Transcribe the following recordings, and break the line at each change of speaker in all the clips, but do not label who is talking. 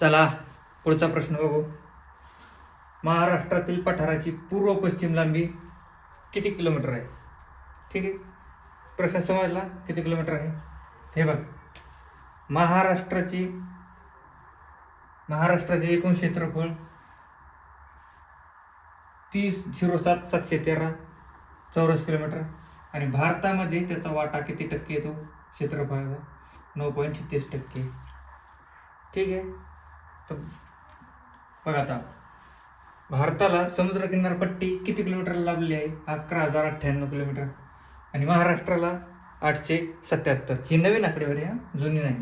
चला पुढचा प्रश्न बघू. महाराष्ट्रातील पठाराची पूर्व पश्चिम लांबी किती किलोमीटर आहे? ठीक आहे. प्रश्न समजला? किती किलोमीटर आहे? हे बघ. महाराष्ट्राची महाराष्ट्राचे एकूण क्षेत्रफळ तीस झिरो सात सातशे तेरा चौरस किलोमीटर आणि भारतामध्ये त्याचा वाटा किती टक्के येतो? क्षेत्रफळाचा नऊ पॉईंट छत्तीस टक्के. ठीक आहे. तर बघा आता भारताला समुद्र किनारपट्टी किती किलोमीटर लाभली आहे? अकरा हजार अठ्ठ्याण्णव किलोमीटर. आणि महाराष्ट्राला आठशे सत्याहत्तर. ही नवीन आकडेवारी हा? जुनी नाही.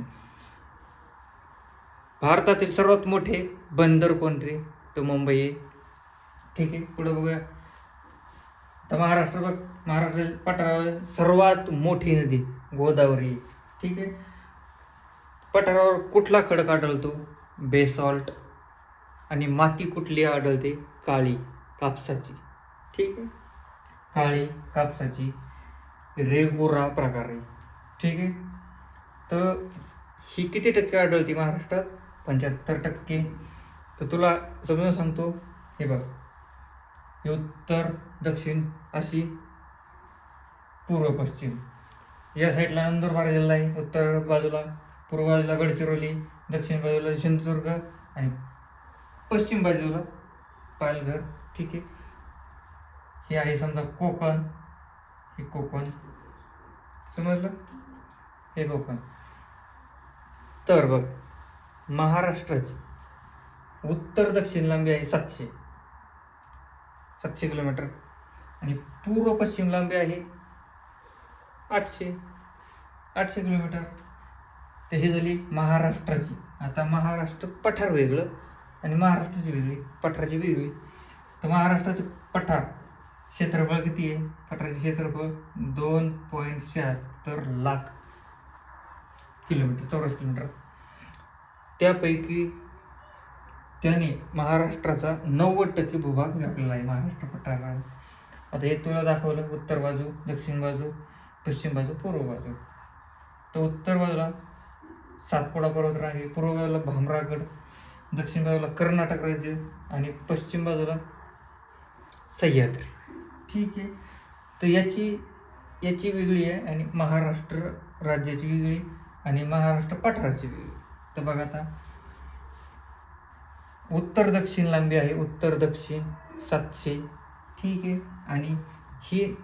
भारतातील सर्वात मोठे बंदर कोणते? तर मुंबई. आहे ठीक आहे पुढे बघूया. तर महाराष्ट्र बघ महाराष्ट्रातील पठारावर सर्वात मोठी नदी गोदावरी. आहे. ठीक आहे. पठारावर कुठला खडक आढळतो? बेसॉल्ट आणि माती कुठली आढळते? काळी कापसाची. ठीक आहे? काळी कापसाची रेगुरा प्रकार. आहे ठीक आहे? तर ही किती टक्के आढळते महाराष्ट्रात? पंच्याहत्तर टक्के. तर तुला समजून सांगतो. हे बघ. हे उत्तर दक्षिण अशी पूर्व पश्चिम. या साईडला नंदुरबार जिल्हा आहे. उत्तर बाजूला पूर्व बाजूला गडचिरोली दक्षिण बाजूला सिंधुदुर्ग आणि पश्चिम बाजूला पालघर. ठीक आहे. हे आहे समजा कोकण. हे कोकण. समजलं? हे कोकण. तर बघ महाराष्ट्राची उत्तर दक्षिण लांबी आहे सातशे. सातशे किलोमीटर. आणि पूर्व पश्चिम लांबी आहे आठशे. आठशे किलोमीटर. तर ही झाली महाराष्ट्राची. आता महाराष्ट्र पठार वेगळं आणि महाराष्ट्राची वेगळी पठाराची वेगळी. तर महाराष्ट्राचं पठार क्षेत्रफळ किती आहे? पठाराचे क्षेत्रफळ दोन पॉईंट शहात्तर लाख किलोमीटर चौरस किलोमीटर. त्यापैकी त्याने महाराष्ट्राचा नव्वद टक्के भूभाग व्यापलेला आहे महाराष्ट्र पठारा आता हे तुला दाखवलं उत्तर बाजू दक्षिण बाजू पश्चिम बाजू पूर्व बाजू. तर उत्तर बाजूला सातपुडा पर्वतरांगे पूर्व बाजूला भामरागड दक्षिण बाजूला कर्नाटक राज्य आणि पश्चिम बाजूला सह्याद्री. ठीक आहे. तर याची याची वेगळी आहे आणि महाराष्ट्र राज्याची वेगळी आणि महाराष्ट्र पठाराची वेगळी. तर बघा आता. उत्तर दक्षिण लांबी आहे. उत्तर दक्षिण सातशे. ठीक आहे. आणि ही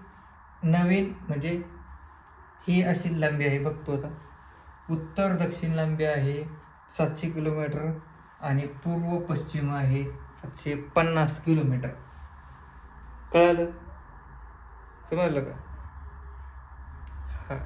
नवीन म्हणजे ही अशी लांबी आहे. बघतो आता. उत्तर दक्षिण लांबी आहे सातशे किलोमीटर आणि पूर्व पश्चिम आहे सातशे पन्नास किलोमीटर. कळालं? समजलं का?